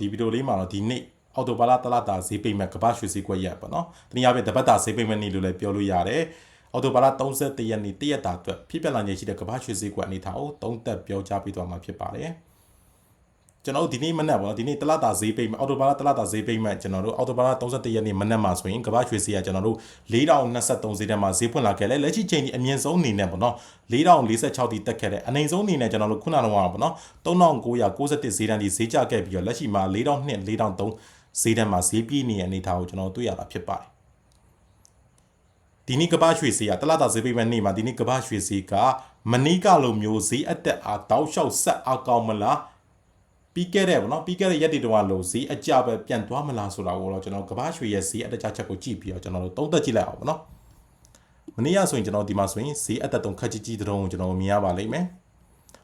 ဒီဗီဒီယိုလေးမှာတော့ဒီနေ့အော်တိုဘာလတလတာဈေးပိတ်မဲ့ကမ္ဘာရွှေဈေးကွက်ရက်ပေါ့နော်။တနည်းအားဖြင့်တပတ်တာဈေးပိတ်မဲ့နေ့လို့လည်းပြောလို့ရတယ်။အော်တိုဘာလ31ရက်နေ့တရက်တာအတွက်ဖြစ်ပျက်လာနေရှိတဲ့ကမ္ဘာရွှေဈေးကွက်အနေထားကိုသုံးသက်ပြောကြားပေးသွားမှာဖြစ်ပါတယ်။ ကျွန်တော်တို့ဒီနေ့မနက်ပေါ့နော်ဒီနေ့တလတာဈေးပိတ်မဲ့အော်တိုဘာလတလတာဈေးပိတ်မဲ့ကျွန်တော်တို့အော်တိုဘာလ31ရက်နေ့မနက်မှာဆိုရင်ကမ္ဘာရွှေဈေးကကျွန်တော်တို့4023ဈေးထဲမှာဈေးဖွင့်လာခဲ့လဲလက်ရှိချိန်ဒီအမြင့်ဆုံးအနေနဲ့ပေါ့နော်4046တိတက်ခဲ့တဲ့အနေဆုံးအနေနဲ့ကျွန်တော်တို့ခုနကတော့ပေါ့နော်3991ဈေးတန်းဒီဈေးကျခဲ့ပြီးတော့လက်ရှိမှာ4002 4003ဈေးတန်းမှာဈေးပြည့်နေတဲ့အနေအထားကိုကျွန်တော်တွေ့ရတာဖြစ်ပါတယ်ဒီနေ့ကပ္ပရွှေဈေးကတလတာဈေးပိတ်မဲ့နေ့မှာဒီနေ့ကပ္ပရွှေဈေးကမနီးကလိုမျိုးဈေးအတက်အားတောက်လျှောက်ဆက်အားကောင်းမလား ပြီးခဲ့တဲ့ဗောနော်ပြီးခဲ့တဲ့ရက်တွေတုန်းကလို့ဈေးအကြပဲပြန်သွားမလားဆိုတာကိုတော့ကျွန်တော်ကပ္ပရွှေရဲ့ဈေးအတက်ကြချက်ကိုကြည့်ပြီးတော့ကျွန်တော်တို့သုံးသပ်ကြည့်လိုက်အောင်ဗောနော်မနေ့ကဆိုရင်ကျွန်တော်ဒီမှာဆိုရင်ဈေးအတက်တုံခက်ကြီးကြီးတုံးကိုကျွန်တော်မြင်ရပါလိမ့်မယ်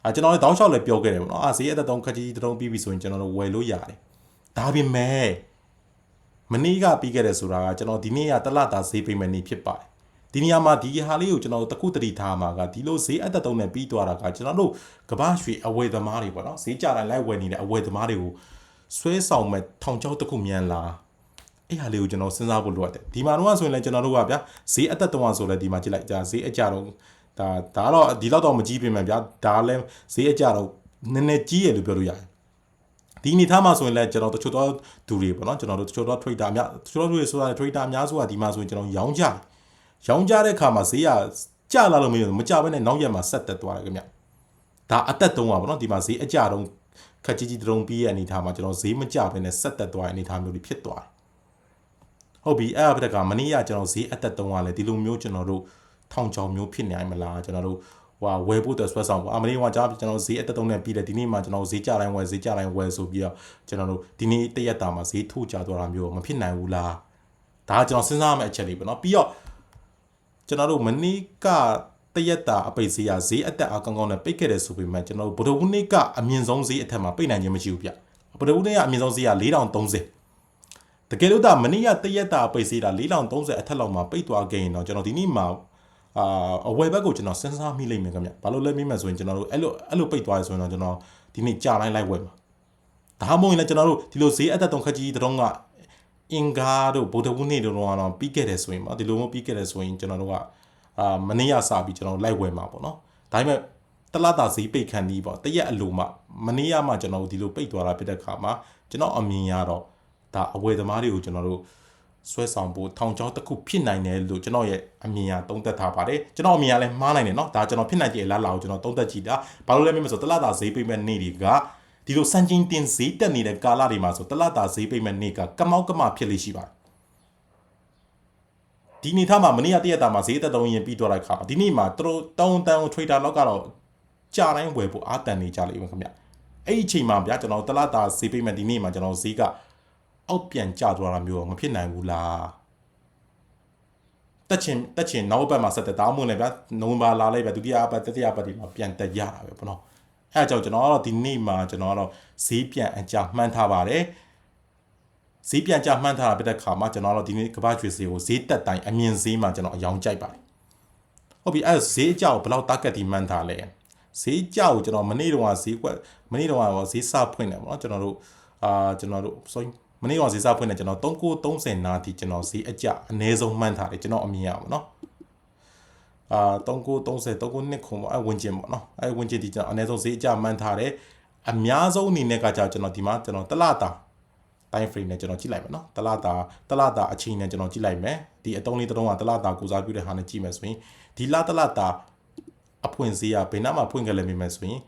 အာကျွန်တော်လည်းတောင်းလျှောက်လည်းပြောခဲ့တယ်ဗောနော်အာဈေးအတက်တုံခက်ကြီးကြီးတုံးပြီးပြီဆိုရင်ကျွန်တော်တို့ဝယ်လို့ရတယ်ဒါပေမဲ့မနေ့ကပြီးခဲ့တယ်ဆိုတာကကျွန်တော်ဒီနေ့ကတလတာဈေးပိတ်မဲ့နေ့ဖြစ်ပါတယ် ဒီနေရာမှာဒီဟာလေးကိုကျွန်တော်တို့တခုတတိထားမှာကဒီလိုဈေးအသက်တုံးနဲ့ပြီးသွားတာကကျွန်တော်တို့ကမ္ဘာရွှေအဝယ်သမားတွေပေါ့နော်ဈေးကြတိုင်းလိုက်ဝယ်နေတဲ့အဝယ်သမားတွေကိုဆွဲဆောင်မဲ့ထောင်ချောက်တစ်ခုမြန်လာအဲ့ဟာလေးကိုကျွန်တော်စဉ်းစားဖို့လိုအပ်တယ်ဒီမှာတော့ဆိုရင်လည်းကျွန်တော်တို့ကဗျာဈေးအသက်တုံးอ่ะဆိုလည်းဒီမှာကြည့်လိုက်ကြာဈေးအကြတော့ဒါဒါတော့ဒီလောက်တော့မကြီးပြင်မှဗျာဒါလည်းဈေးအကြတော့နည်းနည်းကြီးရလို့ပြောလို့ရတယ်ဒီအနေထားမှာဆိုရင်လည်းကျွန်တော်တချို့တော့သူတွေပေါ့နော်ကျွန်တော်တို့တချို့တော့ trader အများတချို့တော့သူတွေဆိုတာ trader အများစုကဒီမှာဆိုရင်ကျွန်တော်ရောင်းကြတယ် ရောင်းကြတဲ့အခါမှာဈေးကကျလာလို့မရဘူးမကျဘဲနဲ့နောက်ရက်မှာဆက်တက်သွားတယ်ခင်ဗျဒါအသက်တုံးอ่ะပေါ့နော်ဒီမှာဈေးအကြတုံးခက်ကြီးကြီးတုံးပြီးရဲ့အနေထားမှာကျွန်တော်ဈေးမကျဘဲနဲ့ဆက်တက်သွားတဲ့အနေထားမျိုးတွေဖြစ်သွားတယ်ဟုတ်ပြီအဲ့အဖက်ကမနေ့ကကျွန်တော်ဈေးအသက်တုံးကလည်းဒီလိုမျိုးကျွန်တော်တို့ထောင်ချောင်မျိုးဖြစ်နိုင်မလားကျွန်တော်တို့ဟိုဝယ်ဖို့အတွက်ဆွဲဆောင်ပေါ့အမနေ့ကကြာကျွန်တော်ဈေးအသက်တုံးနဲ့ပြီးတယ်ဒီနေ့မှကျွန်တော်ဈေးကြတိုင်းဝယ်ဈေးကြတိုင်းဝယ်ဆိုပြီးတော့ကျွန်တော်တို့ဒီနေ့တရက်တာမှာဈေးထိုးကြသွားတာမျိုးမဖြစ်နိုင်ဘူးလားဒါကကျွန်တော်စဉ်းစားရမယ့်အချက်လေးပေါ့နော်ပြီးတော့ ကျွန်တော်တို့မနေ့ကတရက်တာအပိတ်ဈေးရဈေးအသက်အကောင်းကောင်းနဲ့ပိတ်ခဲ့တယ်ဆိုပေမဲ့ကျွန်တော်တို့ဗုဒ္ဓဝုနေ့ကအမြင့်ဆုံးဈေးအထက်မှာပိတ်နိုင်ခြင်းမရှိဘူးဗျဗုဒ္ဓဝုနေ့ကအမြင့်ဆုံးဈေးက4030တကယ်လို့ဒါမနေ့ကတရက်တာပိတ်ဈေးတာ4030အထက်လောက်မှာပိတ်သွားခဲ့ရင်တော့ကျွန်တော်ဒီနေ့မှာအာအဝယ်ဘက်ကိုကျွန်တော်စဉ်းစားမိလိမ့်မယ်ခင်ဗျဘာလို့လဲမိမယ်ဆိုရင်ကျွန်တော်တို့အဲ့လိုအဲ့လိုပိတ်သွားရဆိုရင်တော့ကျွန်တော်ဒီနေ့ကြာတိုင်းလိုက်ဝယ်မှာဒါမှမဟုတ်ရင်လည်းကျွန်တော်တို့ဒီလိုဈေးအသက်တုံခက်ကြီးတုံးက အင်္ဂါတို့ဗုဒ္ဓဝုနေ့တို့တော့ပြီးခဲ့တယ်ဆိုရင်ပေါ့ဒီလိုမျိုးပြီးခဲ့တယ်ဆိုရင်ကျွန်တော်တို့ကအာမနေ့ကစပြီးကျွန်တော်လိုက်ဝယ်မှာပေါ့နော်ဒါပေမဲ့တလတာဈေးပိတ်ခန်းဒီပေါ့တရက်အလိုမှမနေ့ကမှကျွန်တော်တို့ဒီလိုပိတ်သွားတာဖြစ်တဲ့ခါမှာကျွန်တော်အမြင်ရတော့ဒါအဝယ်သမားတွေကိုကျွန်တော်တို့ဆွဲဆောင်ဖို့ထောင်ချောင်းတစ်ခုဖြစ်နိုင်တယ်လို့ကျွန်တော်ရဲ့အမြင်အရသုံးသပ်ထားပါတယ်ကျွန်တော်အမြင်အရလည်းမှားနိုင်တယ်เนาะဒါကျွန်တော်ဖြစ်နိုင်ကြရဲ့လားလာကိုကျွန်တော်သုံးသပ်ကြည့်တာဘာလို့လဲမင်းဆိုတလတာဈေးပိတ်မဲ့နေ့တွေက ဒီလိုစံချင်းတင်ဈေးတက်နေတဲ့ကာလတွေမှာဆိုတလတာဈေးပိတ်မဲ့နေ့ကကမောက်ကမဖြစ်လိမ့်ရှိပါတယ်ဒီနေ့ထားမှာမနေ့ကတရက်တာမှာဈေးတက်တုံးရင်ပြီးသွားတဲ့ခါဒီနေ့မှာသူတို့တောင်းတန်း trader လောက်ကတော့ကြာတိုင်းဝယ်ဖို့အာတန်နေကြလိမ့်မယ်ခင်ဗျအဲ့ဒီအချိန်မှာဗျာကျွန်တော်တလတာဈေးပိတ်မဲ့ဒီနေ့မှာကျွန်တော်ဈေးကအောက်ပြန်ကျသွားတာမျိုးမဖြစ်နိုင်ဘူးလားတက်ချင်တက်ချင်နောက်ဘက်မှာဆက်တက်တောင်းမွန်းလေဗျာနိုဝင်ဘာလာလိုက်ဗျာဒုတိယပတ်တတိယပတ်ဒီမှာပြန်တက်ရတာပဲပေါ့နော် အဲအကြောင်းကျွန်တော်ကတော့ဒီနေ့မှာကျွန်တော်ကတော့ဈေးပြန်အကြမှန်းထားပါတယ်ဈေးပြန်ကြမှန်းထားတာပြတဲ့ခါမှာကျွန်တော်တို့ဒီနေ့ကမ္ဘာရွှေဈေးကိုဈေးတက်တိုင်းအမြင့်ဈေးမှာကျွန်တော်အယောင်ကြိုက်ပါတယ်ဟုတ်ပြီအဲဈေးအကြောက်ဘယ်လောက် target ဒီမှန်းထားလဲဈေးကြောက်ကျွန်တော်မနေ့တုန်းကဈေးကွက်မနေ့တုန်းကတော့ဈေးစဖွင့်တယ်ပေါ့နော်ကျွန်တော်တို့အာကျွန်တော်တို့ sorry မနေ့ကဈေးစဖွင့်တယ်ကျွန်တော်3930နားထိကျွန်တော်ဈေးအကြအနည်းဆုံးမှန်းထားတယ်ကျွန်တော်အမြင်ရပါတော့ အာ3930 39ခုပေါ့အဲဝင်ကျင်ပေါ့နော်အဲဝင်ကျင်ဒီကျွန်တော်အနည်းဆုံးဈေးအကြမှန်းထားတယ်အများဆုံးအနေနဲ့ကကြာကျွန်တော်ဒီမှာကျွန်တော်တလတာ time frame နဲ့ကျွန်တော်ကြည့်လိုက်မယ်နော်တလတာတလတာအချိန်နဲ့ကျွန်တော်ကြည့်လိုက်မယ်ဒီအတုံးလေးတုံးကတလတာကိုစားပြုတဲ့ဟာနဲ့ကြည့်မယ်ဆိုရင်ဒီလတလတာအဖွင့်ဈေးကဘယ်နှမှာဖွင့်ခဲ့လဲမိမယ်ဆိုရင်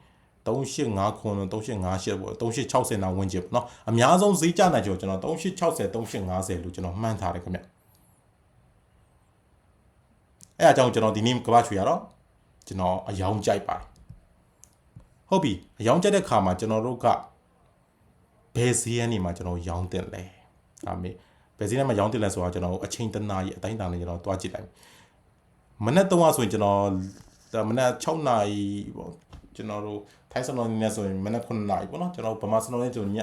3859ခွန်3858ပေါ့3860နာဝင်ကျပေါ့နော်အများဆုံးဈေးကျနိုင်ကြကျွန်တော်3860 3850လို့ကျွန်တော်မှန်းထားတယ်ခင်ဗျ အဲအကြောင်းကျွန်တော်ဒီနေ့ကဘာချွေရတော့ကျွန်တော်အယောင်ကြိုက်ပါတယ်ဟုတ်ပြီအယောင်ကြိုက်တဲ့ခါမှာကျွန်တော်တို့ကဘယ်ဈေးကနေမှကျွန်တော်ရောင်းတင်လဲဒါမေဘယ်ဈေးနဲ့မှရောင်းတင်လဲဆိုတာကျွန်တော်အချိန်တနာရီအတိုင်းတာနဲ့ကျွန်တော်တွားကြည့်လိုက်မနေ့တုန်းကဆိုရင်ကျွန်တော်မနေ့6နာရီပေါ့ကျွန်တော်တို့ထိုင်းစလုံးနဲ့ဆိုရင်မနေ့9နာရီပေါ့နော်ကျွန်တော်ဗမာစလုံးနဲ့ကျွန်တော်ည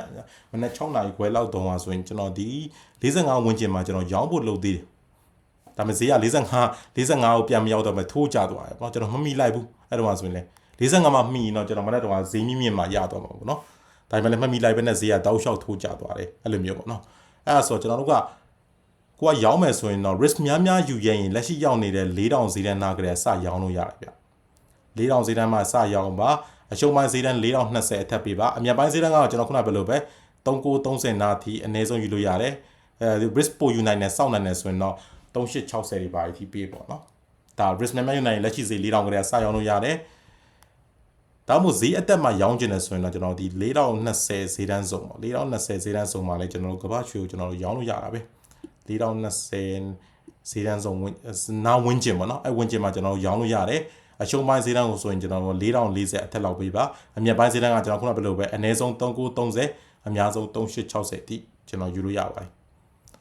မနေ့6နာရီခွဲလောက်တုန်းကဆိုရင်ကျွန်တော်ဒီ45ဝန်းကျင်မှာကျွန်တော်ရောင်းဖို့လုပ်သေးတယ် ဒါပေမဲ့ဈေးက45 45ကိုပြန်မရောက်တော့မှထိုးကျသွားတယ်ပေါ့ကျွန်တော်မမိလိုက်ဘူးအဲ့တော့ဆိုရင်လေ45မှာမိရင်တော့ကျွန်တော်မနေ့တုန်းကဈေးမြင့်မြင့်မှာရတော့မှာပေါ့နော်ဒါပေမဲ့လည်းမှတ်မိလိုက်ပဲနဲ့ဈေးကတောက်လျှောက်ထိုးကျသွားတယ်အဲ့လိုမျိုးပေါ့နော်အဲ့ဒါဆိုကျွန်တော်တို့ကကိုကရောင်းမယ်ဆိုရင်တော့ risk များများယူရရင်လက်ရှိရောက်နေတဲ့4000ဈေးတန်းနာကြတဲ့စရောင်းလို့ရတယ်ဗျ4000ဈေးတန်းမှာစရောင်းပါအရှုံးပိုင်းဈေးတန်း4020အထက်ပေးပါအမြတ်ပိုင်းဈေးတန်းကတော့ကျွန်တော်ခုနကပြောလို့ပဲ3930နာထိအနည်းဆုံးယူလို့ရတယ်အဲ risk ပိုယူနိုင်တယ်စောင့်နိုင်တယ်ဆိုရင်တော့ 3860တွေပါအထိပေးပေါ့နော်ဒါ risk များများယူနိုင်ရင်လက်ရှိဈေး4000ကလေးစရောင်းလို့ရတယ်ဒါမှမဟုတ်ဈေးအတက်မှာရောင်းကျင်တယ်ဆိုရင်တော့ကျွန်တော်ဒီ4020ဈေးတန်းစုံပေါ့4020ဈေးတန်းစုံမှာလည်းကျွန်တော်တို့ကမ္ဘာရွှေကိုကျွန်တော်တို့ရောင်းလို့ရတာပဲ4020ဈေးတန်းစုံဝင်နာဝင်းကျင်ပေါ့နော်အဲဝင်းကျင်မှာကျွန်တော်တို့ရောင်းလို့ရတယ်အရှုံးပိုင်းဈေးတန်းကိုဆိုရင်ကျွန်တော်တို့4040အထက်လောက်ပေးပါအမြတ်ပိုင်းဈေးတန်းကကျွန်တော်ခုနကပြောလို့ပဲအနည်းဆုံး3930အများဆုံး3860အထိကျွန်တော်ယူလို့ရပါတယ်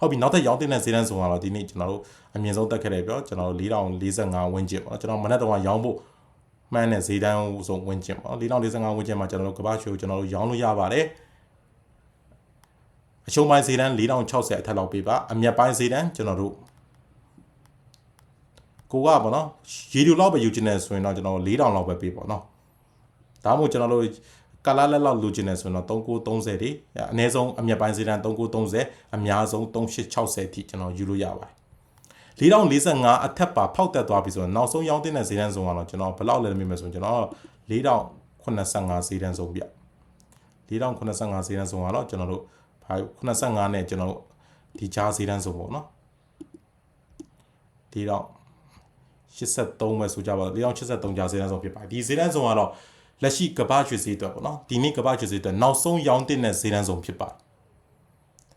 ဟုတ်ပြီနောက်ထပ်ရောင်းတဲ့ဈေးတန်းစုံကတော့ဒီနေ့ကျွန်တော်တို့အမြင့်ဆုံးတက်ခဲ့တယ်ပြောကျွန်တော်တို့4045ဝန်းကျင်ပေါ့နော်ကျွန်တော်မနေ့တုန်းကရောင်းဖို့မှန်းတဲ့ဈေးတန်းဆိုဝန်းကျင်ပေါ့4045ဝန်းကျင်မှာကျွန်တော်တို့ကမ္ဘာရွှေကိုကျွန်တော်တို့ရောင်းလို့ရပါတယ်အရှုံးပိုင်းဈေးတန်း4060အထက်လောက်ပေးပါအမြတ်ပိုင်းဈေးတန်းကျွန်တော်တို့ကိုကပေါ့နော်ရေဒီယိုလောက်ပဲယူချင်တယ်ဆိုရင်တော့ကျွန်တော်4000လောက်ပဲပေးပေါ့နော်ဒါမှမဟုတ်ကျွန်တော်တို့ ကလာလက်လောက်လိုချင်တယ်ဆိုရင်တော့3930တွေအနည်းဆုံးအမြတ်ပိုင်းဈေးတန်း3930အများဆုံး3860အထိကျွန်တော်ယူလို့ရပါတယ်4045အထက်ပါဖောက်တက်သွားပြီဆိုတော့နောက်ဆုံးရောင်းတဲ့ဈေးတန်းဆုံးကတော့ကျွန်တော်ဘယ်လောက်လဲမြင်မယ်ဆိုရင်ကျွန်တော်4085ဈေးတန်းဆုံးပြ4085ဈေးတန်းဆုံးကတော့ကျွန်တော်တို့85နဲ့ကျွန်တော်တို့ဒီကြားဈေးတန်းဆုံးပေါ့နော်ဒီတော့83ပဲဆိုကြပါတော့4083ကြားဈေးတန်းဆုံးဖြစ်ပါတယ်ဒီဈေးတန်းဆုံးကတော့ လက်ရှိကမ္ဘာရွှေဈေးအတွက်ပေါ့နော်ဒီနေ့ကမ္ဘာရွှေဈေးအတွက်နောက်ဆုံးရောင်းတဲ့ဈေးတန်းဆုံးဖြစ်ပါတယ်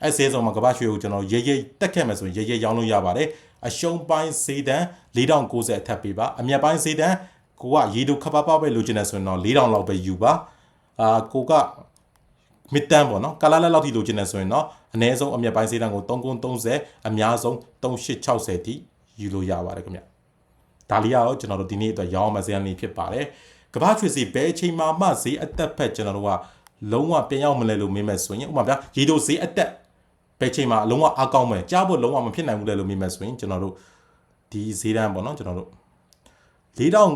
အဲဈေးဆုံးမှာကမ္ဘာရွှေကိုကျွန်တော်ရေရေတက်ခဲ့မယ်ဆိုရင်ရေရေရောင်းလို့ရပါတယ်အရှုံးပိုင်းဈေးတန်း4090အထက်ပေးပါအမြတ်ပိုင်းဈေးတန်းကိုကရေတို့ခပ်ပပပဲလိုချင်တယ်ဆိုရင်တော့4000လောက်ပဲယူပါအာကိုကမစ်တန်ပေါ့နော်ကာလာလက်လောက်ထိလိုချင်တယ်ဆိုရင်တော့အနည်းဆုံးအမြတ်ပိုင်းဈေးတန်းကို3930အများဆုံး3860တိယူလို့ရပါတယ်ခင်ဗျဒါလေးကတော့ကျွန်တော်တို့ဒီနေ့အတွက်ရောင်းအောင်မစရနေဖြစ်ပါတယ် ကမ္ဘာရွှေစီဘယ်အချိန်မှမှဈေးအသက်ဖက်ကျွန်တော်တို့ကလုံးဝပြန်ရောက်မလဲလို့မေးမယ်ဆိုရင်ဥပမာဗျာရေတို့ဈေးအသက်ဘယ်ချိန်မှလုံးဝအကောင်းမယ်ကြားဖို့လုံးဝမဖြစ်နိုင်ဘူးလေလို့မေးမယ်ဆိုရင်ကျွန်တော်တို့ဒီဈေးတန်းပေါ့နော်ကျွန်တော်တို့4090ဈေးတန်း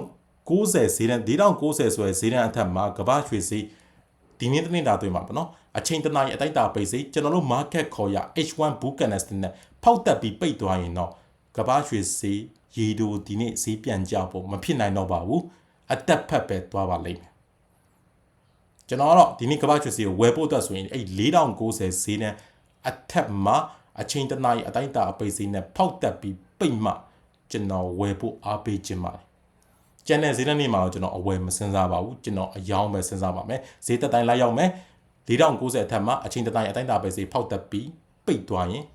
4090ဆိုရယ်ဈေးတန်းအထက်မှာကမ္ဘာရွှေဈေးဒီနေ့တနေ့တာတွေ့မှာပေါ့နော်အချိန်တနားရီအတိုက်တာပိတ်စေကျွန်တော်တို့ market ခေါ်ရ H1 book candlestick နဲ့ဖောက်တက်ပြီးပိတ်သွားရင်တော့ကမ္ဘာရွှေဈေးရေတိုဒီနေ့ဈေးပြန်ကျဖို့မဖြစ်နိုင်တော့ပါဘူး အတက်ဖက်ပဲသွားပါလိမ့်မယ်ကျွန်တော်ကတော့ဒီနေ့ကမ္ဘာရွှေဈေးကိုဝယ်ဖို့အတွက်ဆိုရင်အဲ့4090ဈေးနဲ့အထက်မှာအချိန်တနားရီအတိုင်းတာအပိတ်ဈေးနဲ့ဖောက်တက်ပြီးပိတ်မှကျွန်တော်ဝယ်ဖို့အားပေးခြင်းပါတယ်ကျန်တဲ့ဈေးတန်းနေ့မှာတော့ကျွန်တော်အဝယ်မစင်စားပါဘူးကျွန်တော်အယောင်းပဲစင်စားပါမယ်ဈေးတက်တိုင်းလိုက်ရောက်မယ်4090အထက်မှာအချိန်တတိုင်းအတိုင်းတာပဲဈေးဖောက်တက်ပြီးပိတ်သွားရင်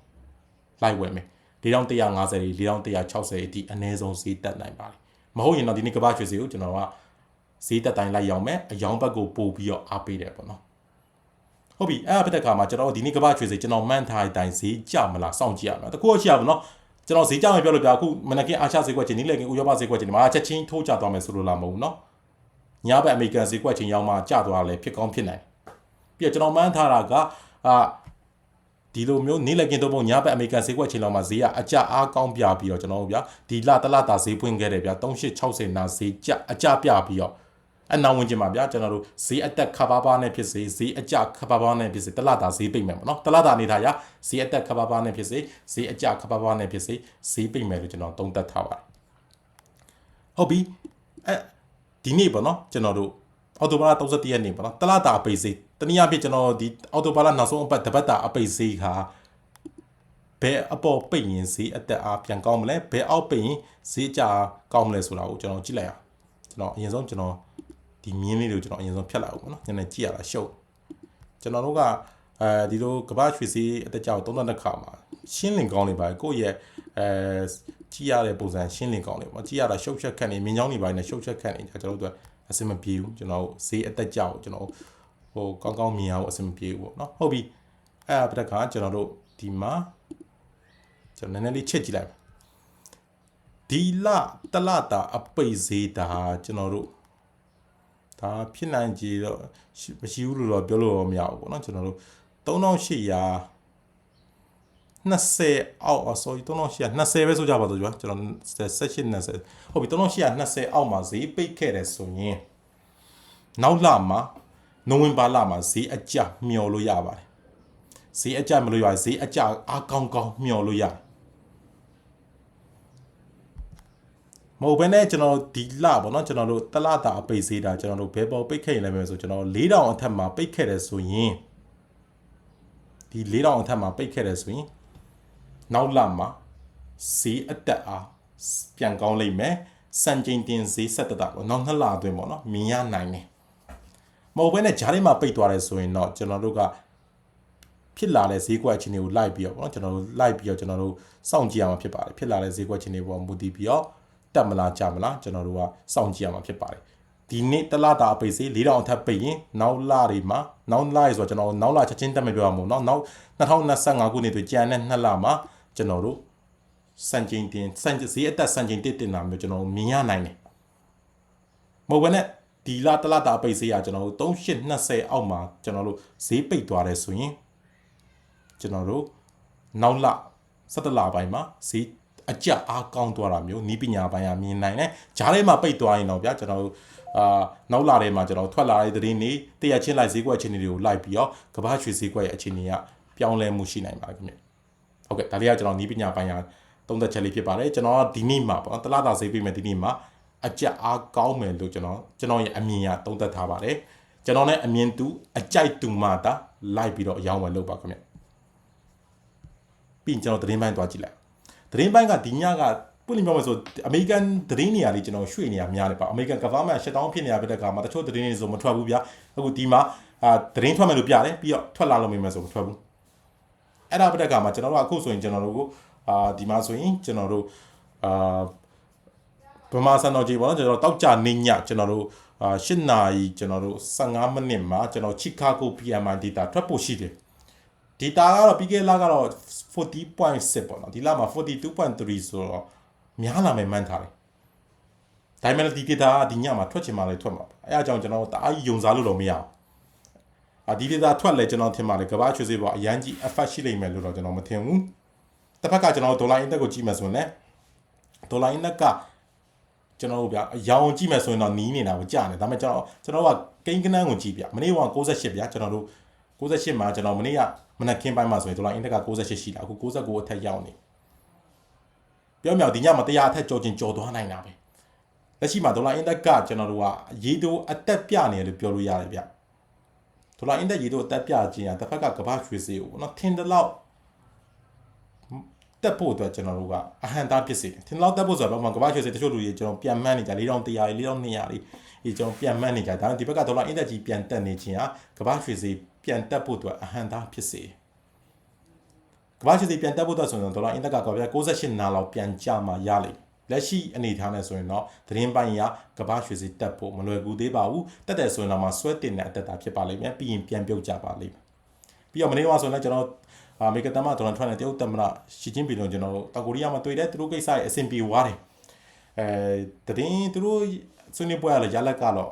လိုက်ဝယ်မယ်4150တွေ4160အထိအနည်းဆုံးဈေးတက်နိုင်ပါတယ် မဟုတ်ရင်တော့ဒီနေ့ကမ္ဘာရွှေစီကိုကျွန်တော်ကဈေးတက်တိုင်းလိုက်ရောင်းမယ်အယောင်ဘက်ကိုပို့ပြီးတော့အားပေးတယ်ပေါ့နော်ဟုတ်ပြီအဲ့အပတဲ့ခါမှာကျွန်တော်ဒီနေ့ကမ္ဘာရွှေစီကျွန်တော်မှန်းထားတဲ့အတိုင်းဈေးကျမလားစောင့်ကြည့်ရမယ်တကူအချီရပါတော့ကျွန်တော်ဈေးကျမယ်ပြောလို့ပြအခုမနက်ကင်းအာရှဈေးကွက်ချင်းနီးလက်ကင်းဥရောပဈေးကွက်ချင်းဒီမှာချက်ချင်းထိုးကျသွားမယ်ဆိုလို့လားမဟုတ်ဘူးနော်ညဘက်အမေရိကန်ဈေးကွက်ချင်းရောက်မှကျသွားလဲဖြစ်ကောင်းဖြစ်နိုင်ပြီးတော့ကျွန်တော်မှန်းထားတာကအာ ဒီလိုမျိုးနေ့လည်ကင်းတော့ပုံညဘက်အမေရိကန်ဈေးကွက်ချင်းလောက်မှာဈေးကအကျအားကောင်းပြပြီးတော့ကျွန်တော်တို့ဗျာဒီလတလတာဈေးပွင့်ခဲ့တယ်ဗျာ3860နာဈေးကျအကျပြပြီးတော့အနောက်ဝင်ကျင်ပါဗျာကျွန်တော်တို့ဈေးအတက်ခပါပါနဲ့ဖြစ်စေဈေးအကျခပါပါနဲ့ဖြစ်စေတလတာဈေးပိတ်မယ်ပေါ့နော်တလတာနေတာရဈေးအတက်ခပါပါနဲ့ဖြစ်စေဈေးအကျခပါပါနဲ့ဖြစ်စေဈေးပိတ်မယ်လို့ကျွန်တော်သုံးသပ်ထားပါတယ်ဟုတ်ပြီအဲဒီနေ့ပေါ့နော်ကျွန်တော်တို့ အော်တိုဘာလ31ရက်နေ့ပေါ့နော်တလတာအပိတ်ဈေးတနည်းအားဖြင့်ကျွန်တော်ဒီအော်တိုဘာလနောက်ဆုံးအပတ်တပတ်တာအပိတ်ဈေးခါဘယ်အပေါ်ပိတ်ရင်ဈေးအတက်အားပြန်ကောင်းမလဲဘယ်အောက်ပိတ်ရင်ဈေးကျကောင်းမလဲဆိုတာကိုကျွန်တော်ကြည့်လိုက်အောင်ကျွန်တော်အရင်ဆုံးကျွန်တော်ဒီမြင်းလေးတွေကိုကျွန်တော်အရင်ဆုံးဖြတ်လိုက်အောင်ပေါ့နော်ညနေကြည့်ရတာရှုပ်ကျွန်တော်တို့ကအဲဒီလိုကဘာရွှေစီအတက်ကြောက်သုံးသက်ခါမှာရှင်းလင်ကောင်းနေပါကိုယ့်ရဲ့ အဲကြည့်ရတဲ့ပုံစံရှင်းလင်ကောင်းနေပေါ့ကြည့်ရတာရှုပ်ချက်ခတ်နေမြင်းချောင်းနေပါနေရှုပ်ချက်ခတ်နေကြကျွန်တော်တို့အဆင်မပြေဘူးကျွန်တော်ဈေးအတက်ကြောက်ကျွန်တော်ဟိုကောင်းကောင်းမြင်အောင်အဆင်မပြေဘူးပေါ့နော်ဟုတ်ပြီအဲ့အပတခါကျွန်တော်တို့ဒီမှာကျွန်တော်နည်းနည်းလေးချက်ကြည့်လိုက်ဒီလတလတာအပိတ်ဈေးတာကျွန်တော်တို့ဒါဖြစ်နိုင်ကြတော့မရှိဘူးလို့တော့ပြောလို့မရဘူးပေါ့နော်ကျွန်တော်တို့3800 20အောက် sorry 3800 20ပဲဆိုကြပါတော့ကြွာကျွန်တော်18 20ဟုတ်ပြီ3800 20အောက်မှာဈေးပိတ်ခဲ့တယ်ဆိုရင်နောက်လမှာနိုဝင်ဘာလမှာဈေးအကျမျှော်လို့ရပါတယ်ဈေးအကျမလို့ရဈေးအကျအားကောင်းကောင်းမျှော်လို့ရတယ်မဟုတ်ဘဲနဲ့ကျွန်တော်ဒီလပေါ့နော်ကျွန်တော်တို့တလတာအပိတ်ဈေးတာကျွန်တော်တို့ဘယ်ပေါ်ပိတ်ခဲ့ရင်လည်းမယ်ဆိုကျွန်တော်4000အထက်မှာပိတ်ခဲ့တယ်ဆိုရင်ဒီ4000အထက်မှာပိတ်ခဲ့တယ်ဆိုရင် နောက်လမှာဈေးအတက်အားပြန်ကောင်းလိမ့်မယ်စံချိန်တင်ဈေးဆက်တက်တာပေါ့နောက်နှစ်လအတွင်းပေါ့နော်မြင်ရနိုင်တယ်မဟုတ်ဘဲနဲ့ဂျားထဲမှာပိတ်သွားတယ်ဆိုရင်တော့ကျွန်တော်တို့ကဖြစ်လာတဲ့ဈေးကွက်အခြေအနေကိုလိုက်ပြီးတော့ပေါ့နော်ကျွန်တော်တို့လိုက်ပြီးတော့ကျွန်တော်တို့စောင့်ကြည့်ရမှာဖြစ်ပါတယ်ဖြစ်လာတဲ့ဈေးကွက်အခြေအနေပေါ်မူတည်ပြီးတော့တက်မလားကျမလားကျွန်တော်တို့ကစောင့်ကြည့်ရမှာဖြစ်ပါတယ်ဒီနေ့တလတာအပိတ်စေး4000အထက်ပိတ်ရင်နောက်လတွေမှာနောက်လရေဆိုတော့ကျွန်တော်နောက်လချက်ချင်းတက်မယ်ပြောရမှာပေါ့နော်နောက်2025ခုနှစ်တွေကြံတဲ့နှစ်လမှာ ကျွန်တော်တို့စံချိန်တင်စံဈေးအသက်စံချိန်တစ်တင်တာမျိုးကျွန်တော်မြင်ရနိုင်တယ်မဟုတ်ဘဲနဲ့ဒီလတလတာပိတ်စေးရကျွန်တော်တို့3820အောက်မှာကျွန်တော်တို့ဈေးပိတ်သွားတယ်ဆိုရင်ကျွန်တော်တို့နောက်လ17လပိုင်းမှာဈေးအကြအားကောင်းသွားတာမျိုးနီးပညာပိုင်းကမြင်နိုင်တယ်ဂျားထဲမှာပိတ်သွားရင်တော့ဗျာကျွန်တော်တို့အာနောက်လာထဲမှာကျွန်တော်ထွက်လာတဲ့သတင်းတွေတရချင်းလိုက်ဈေးကွက်အခြေအနေတွေကိုလိုက်ပြီးတော့ကမ္ဘာရွှေဈေးကွက်ရဲ့အခြေအနေကပြောင်းလဲမှုရှိနိုင်ပါတယ်ခင်ဗျ ဟုတ်ကဲ့ဒါလေးကကျွန်တော်နီးပညာပိုင်းကသုံးသက်ချက်လေးဖြစ်ပါတယ်ကျွန်တော်ကဒီနေ့မှာပေါ့တလားတာဈေးပေးမယ်ဒီနေ့မှာအကြအားကောင်းမယ်လို့ကျွန်တော်ကျွန်တော်ရဲ့အမြင်ရသုံးသက်ထားပါတယ်ကျွန်တော်နဲ့အမြင်တူအကြိုက်တူမှတာလိုက်ပြီးတော့အယောင်းဝယ်လုပ်ပါခင်ဗျပြီးရင်ကျွန်တော်သတင်းပိုင်းသွားကြည့်လိုက်သတင်းပိုင်းကဒီညကပွင့်လင်းပြောမယ်ဆိုအမေရိကန်သတင်းနေရာလေးကျွန်တော်ရွှေ့နေရများတယ်ပါအမေရိကန် government shutdown ဖြစ်နေတာဖြစ်တဲ့အခါမှာတချို့သတင်းတွေဆိုမထွက်ဘူးဗျာအခုဒီမှာအာသတင်းထွက်မယ်လို့ပြတယ်ပြီးတော့ထွက်လာလို့မင်းမယ်ဆိုမထွက်ဘူး အဲ့ဒါဖြစ်တဲ့အခါမှာကျွန်တော်တို့အခုဆိုရင်ကျွန်တော်တို့ကိုအာဒီမှာဆိုရင်ကျွန်တော်တို့အာဗမာစံတော်ကြီးပေါ့နော်ကျွန်တော်တောက်ကြနေညကျွန်တော်တို့အာ8နာရီကျွန်တော်တို့15မိနစ်မှာကျွန်တော် Chicago PMI data ထွက်ဖို့ရှိတယ် data ကတော့ပြီးခဲ့လကတော့40.6ပေါ့နော်ဒီလမှာ42.3ဆိုတော့များလာမယ်မှန်းထားတယ်ဒါပေမဲ့ဒီ data ကဒီညမှာထွက်ချင်မှလည်းထွက်မှာအဲအကြောင်းကျွန်တော်တအားယုံစားလို့တော့မရအော င်အာဒီ data ထွက်လဲကျွန်တော်ထင်ပါတယ်ကမ္ဘာ့ချွေးစေးပေါ်အရန်ကြီး effect ရှိလိမ့်မယ်လို့တော့ကျွန်တော်မထင်ဘူးတစ်ဖက်ကကျွန်တော်ဒေါ်လာ index ကိုကြည့်မယ်ဆိုရင်လည်းဒေါ်လာ index ကကျွန်တော်တို့ဗျအရောင်ကြည့်မယ်ဆိုရင်တော့နီးနေတာကိုကြာနေဒါပေမဲ့ကျွန်တော်ကျွန်တော်ကကိန်းကနန်းကိုကြည့်ပြမနေ့က68ဗျာကျွန်တော်တို့68မှာကျွန်တော်မနေ့ကမနက်ခင်းပိုင်းမှာဆိုရင်ဒေါ်လာ index က68ရှိတာအခု69အထက်ရောက်နေပြောမြောက်ဒီညမှာ100အထက်ကျော်ချင်းကျော်သွားနိုင်တာပဲလက်ရှိမှာဒေါ်လာ index ကကျွန်တော်တို့ကရေတိုးအတက်ပြနေတယ်လို့ပြောလို့ရတယ်ဗျ ဒေါ်လာ index ရေတိုးအတက်ပြခြင်းကတစ်ဖက်ကကမ္ဘာရွှေစေးကိုပေါ့နော်ထင်တယ်လို့တက်ဖို့အတွက်ကျွန်တော်တို့ကအဟံတာဖြစ်စေတယ်ထင်လောက်တက်ဖို့ဆိုတော့ဘာမှကမ္ဘာရွှေစေးတချို့လူတွေကျွန်တော်ပြန်မှန်းနေကြ4100 4200လေးဒီကျွန်တော်ပြန်မှန်းနေကြဒါဒီဘက်ကဒေါ်လာ index ကြီးပြန်တက်နေခြင်းကကမ္ဘာရွှေစေးပြန်တက်ဖို့အတွက်အဟံတာဖြစ်စေကမ္ဘာရွှေစေးပြန်တက်ဖို့အတွက်ဆိုရင်ဒေါ်လာ index ကကဗျာ68နာလောက်ပြန်ကျမှရလိမ့် လက်ရှိအနေထားနဲ့ဆိုရင်တော့သတင်းပိုင်းရကဘာရွှေစီတက်ဖို့မလွယ်ကူသေးပါဘူးတက်တယ်ဆိုရင်တော့မှဆွဲတင်တဲ့အတက်တာဖြစ်ပါလိမ့်မယ်ပြီးရင်ပြန်ပြုတ်ကြပါလိမ့်မယ်ပြီးတော့မနေ့ကဆိုရင်လည်းကျွန်တော်အမေရိကန်သမ္မတဒေါ်နယ်ထရန့်နဲ့တရုတ်သမ္မတရှီကျင်းပင်တို့ကျွန်တော်တောင်ကိုရီးယားမှာတွေ့တယ်သူတို့ကိစ္စရဲ့အဆင်ပြေသွားတယ်အဲတည်သူတို့ဆွေးနွေးပွဲရလဲရလက်ကတော့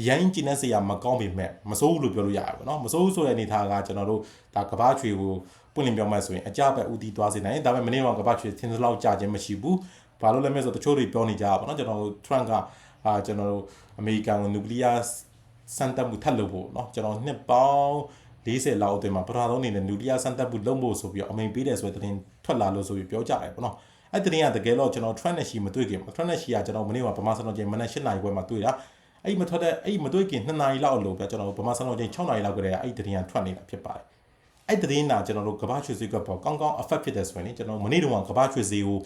အရင်ကျင်းနေစရာမကောင်းပေမဲ့မစိုးဘူးလို့ပြောလို့ရတယ်ပေါ့နော်မစိုးဘူးဆိုတဲ့အနေထားကကျွန်တော်တို့ဒါကဘာချွေကိုပွင့်လင်းပြောမှဆိုရင်အကြပဲဥတီသွားစေနိုင်ဒါပေမဲ့မနေ့ကကဘာချွေသင်သလောက်ကြာခြင်းမရှိဘူး ဘာလို့လဲမဲ့ဆိုတချို့တွေပြောနေကြတာပေါ့နော်ကျွန်တော်တို့ Trump ကအာကျွန်တော်တို့အမေရိကန်ကိုနျူကလ িয়ার စမ်းသပ်မှုထပ်လုပ်ဖို့နော်ကျွန်တော်နှစ်ပေါင်း40လောက်အတွင်းမှာပထမဆုံးအနေနဲ့နျူကလ িয়ার စမ်းသပ်မှုလုပ်ဖို့ဆိုပြီးအမိန်ပေးတယ်ဆိုတဲ့တင်ထွက်လာလို့ဆိုပြီးပြောကြတယ်ပေါ့နော်အဲ့တင်ကတကယ်တော့ကျွန်တော် Trump နဲ့ရှိမတွေ့ခင် Trump နဲ့ရှိကကျွန်တော်မနေ့ကဗမာစံတော်ချိန်မနက်၈နာရီခွဲမှာတွေ့တာအဲ့မထွက်တဲ့အဲ့မတွေ့ခင်2နာရီလောက်လို့ပဲကျွန်တော်ဗမာစံတော်ချိန်6နာရီလောက်ကတည်းကအဲ့တင်ကထွက်နေတာဖြစ်ပါတယ်အဲ့တင်ကကျွန်တော်တို့ကမ္ဘာချွေဈေးကပေါ့ကောင်းကောင်း effect ဖြစ်တယ်ဆိုရင်ကျွန်တော်မနေ့တုန်းကကမ္ဘာချွေဈေးကို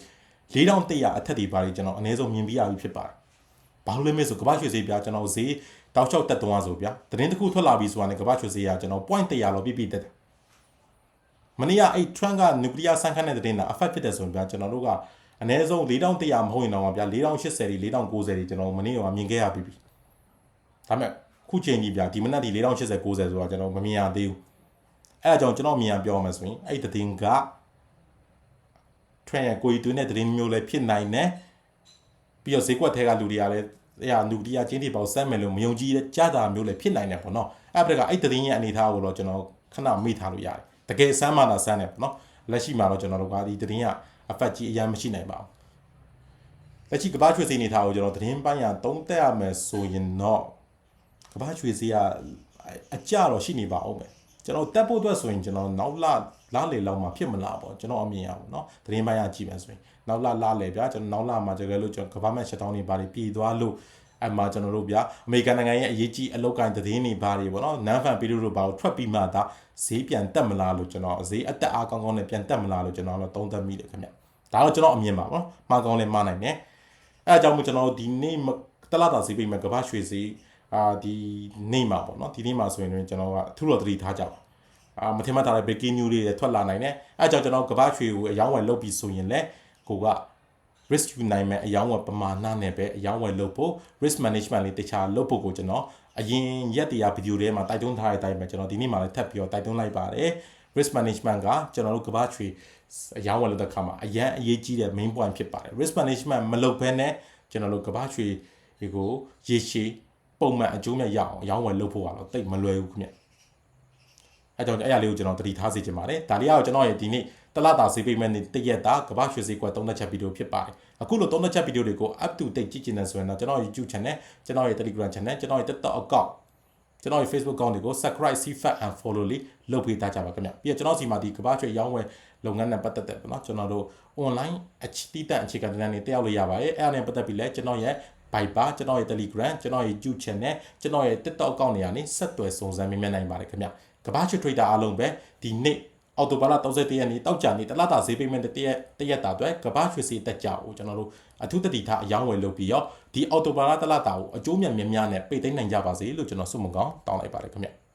4100အထက်ဒီပါရီကျွန်တော်အနည်းဆုံးမြင်ပြရပြီဖြစ်ပါတယ်။ဘာလို့လဲမေးဆိုကမ္ဘာရွှေဈေးပြကျွန်တော်ဈေးတောက်ချောက်တက်သွားဆိုဗျာ။သတင်းတစ်ခုထွက်လာပြီဆိုတာနဲ့ကမ္ဘာရွှေဈေးကကျွန်တော် point 100လောက်ပြည့်ပြည့်တက်တယ်။မနေ့ကအဲ့ Trump ကနျူကလ িয়ার ဆန်းခတ်တဲ့သတင်းတာ affect ဖြစ်တယ်ဆိုရင်ဗျာကျွန်တော်တို့ကအနည်းဆုံး4100မဟုတ်ရင်တော့ဗျာ4080တွေ4090တွေကျွန်တော်မနေ့ကမြင်ခဲ့ရပြီ။ဒါပေမဲ့ခုချိန်ကြီးဗျာဒီမနက်ဒီ4080 90ဆိုတာကျွန်တော်မမြင်ရသေးဘူး။အဲအကြောင်းကျွန်တော်မြင်ရပြောမှဆိုရင်အဲ့သတင်းက trend ရဲ့ကိုကြီးသွင်းတဲ့သတင်းမျိုးလည်းဖြစ်နိုင်တယ်ပြီးတော့ဈေးကွက်ထဲကလူတွေကလည်းအဲ့ဟာလူတရားချင်းတွေပေါ့စမ်းမယ်လို့မယုံကြည်တဲ့ကြားတာမျိုးလည်းဖြစ်နိုင်တယ်ပေါ့နော်အဲ့ဒါကအဲ့သတင်းရဲ့အနေအထားကိုတော့ကျွန်တော်ခဏမေ့ထားလို့ရတယ်တကယ်စမ်းမှသာစမ်းတယ်ပေါ့နော်လက်ရှိမှာတော့ကျွန်တော်တို့ကဒီသတင်းက effect ကြီးအရင်မရှိနိုင်ပါဘူးလက်ရှိကဘာချွေစီအနေထားကိုကျွန်တော်သတင်းပိုင်းရသုံးသက်ရမယ်ဆိုရင်တော့ကဘာချွေစီကအကြတော့ရှိနေပါအောင်မယ် ကျွန်တော်တက်ဖို့အတွက်ဆိုရင်ကျွန်တော်နောက်လလားလေလောက်မှဖြစ်မလားပေါ့ကျွန်တော်အမြင်ရပါเนาะသတင်းပိုင်းရကြည့်မယ်ဆိုရင်နောက်လလားလေဗျာကျွန်တော်နောက်လမှာတကယ်လို့ကျွန်တော် government shutdown တွေဘာတွေပြည်သွားလို့အမှကျွန်တော်တို့ဗျာအမေရိကန်နိုင်ငံရဲ့အရေးကြီးအလောက်ကိုင်းသတင်းတွေဘာတွေပေါ့နော်နန်းဖန်ပြည်လို့တို့ဘာကိုထွက်ပြီးမှသာဈေးပြန်တက်မလားလို့ကျွန်တော်ဈေးအတက်အားကောင်းကောင်းနဲ့ပြန်တက်မလားလို့ကျွန်တော်တော့သုံးသပ်မိတယ်ခင်ဗျဒါတော့ကျွန်တော်အမြင်ပါပေါ့နော်မှားကောင်းလည်းမှားနိုင်တယ်အဲအကြောင်းမို့ကျွန်တော်ဒီနေ့တလတာဈေးပိတ်မဲ့ကမ္ဘာရွှေဈေး အာဒီနေ့မှာပေါ့နော်ဒီနေ့မှာဆိုရင်ကျွန်တော်ကအထူးတော်သတိထားကြပါအာမထင်မှတ်ထားတဲ့ breaking news တွေထွက်လာနိုင်တယ်အဲအကြောင်းကျွန်တော်ကမ္ဘာရွှေကိုအယောင်းဝယ်လုပ်ပြီးဆိုရင်လည်းကိုက risk ယူနိုင်မဲ့အယောင်းဝယ်ပမာဏနဲ့ပဲအယောင်းဝယ်လုပ်ဖို့ risk management လေးတခြားလုပ်ဖို့ကိုကျွန်တော်အရင်ရက်တရားဗီဒီယိုထဲမှာတိုက်တွန်းထားတဲ့အတိုင်းပဲကျွန်တော်ဒီနေ့မှလည်းထပ်ပြီးတော့တိုက်တွန်းလိုက်ပါတယ် risk management ကကျွန်တော်တို့ကမ္ဘာ့ချွေအယောင်းဝယ်လုပ်တဲ့အခါမှာအရန်အရေးကြီးတဲ့ main point ဖြစ်ပါတယ် risk management မလုပ်ဘဲနဲ့ကျွန်တော်တို့ကမ္ဘာ့ချွေဒီကိုရေရှည် ပုံမှန်အကျိုးမြတ်ရအောင်အယောင်းဝယ်လုပ်ဖို့ကတော့တိတ်မလွယ်ဘူးခင်ဗျအဲကြောင့်အဲ့ရလေးကိုကျွန်တော်တတိထားစေချင်ပါတယ်ဒါလေးကတော့ကျွန်တော်ရဲ့ဒီနေ့တလတာစေးပိတ်မဲ့နေ့တရက်တာကမ္ဘာ့ရွှေစည်းကွက်သုံးသက်ချက်ဗီဒီယိုဖြစ်ပါတယ်အခုလိုသုံးသက်ချက်ဗီဒီယိုတွေကို up to date ကြည့်ချင်တယ်ဆိုရင်တော့ကျွန်တော် YouTube channel ကျွန်တော်ရဲ့ Telegram channel ကျွန်တော်ရဲ့ TikTok account ကျွန်တော်ရဲ့ Facebook account တွေကို subscribe CFAT and follow လေးလုပ်ပေးသားကြပါခင်ဗျပြီးတော့ကျွန်တော်စီမှာဒီကမ္ဘာ့ရွှေရောင်းဝယ်လုပ်ငန်းနဲ့ပတ်သက်တဲ့ပေါ့နော်ကျွန်တော်တို့ online အချတီးတန့်အခြေခံတင်တဲ့တက်ရောက်လို့ရပါတယ်အဲ့ဒါနဲ့ပတ်သက်ပြီးလဲကျွန်တော်ရဲ့ Viber ကျွန်တော်ရဲ့ Telegram ကျွန်တော်ရဲ့ YouTube channel ကျွန်တော်ရဲ့ TikTok account တွေကနေဆက်သွယ်စုံစမ်းမြင်နိုင်ပါတယ်ခင်ဗျကမ္ဘာ့ရွှေ trader အားလုံးပဲဒီနေ့အော်တိုဘာလ31ရက်နေ့တောက်ကြနေ့တလတာဈေးပိတ်မဲ့တရက်တရက်တာအတွက်ကဘာရွှေစီတက်ကြကိုကျွန်တော်တို့အထူးတတိထားအယောင်းဝယ်လုပ်ပြီးရောဒီအော်တိုဘာလတလတာကိုအကျိုးမြတ်များများနဲ့ပိတ်သိမ်းနိုင်ကြပါစေလို့ကျွန်တော်ဆုမကောင်းတောင်းလိုက်ပါတယ်ခင်ဗျ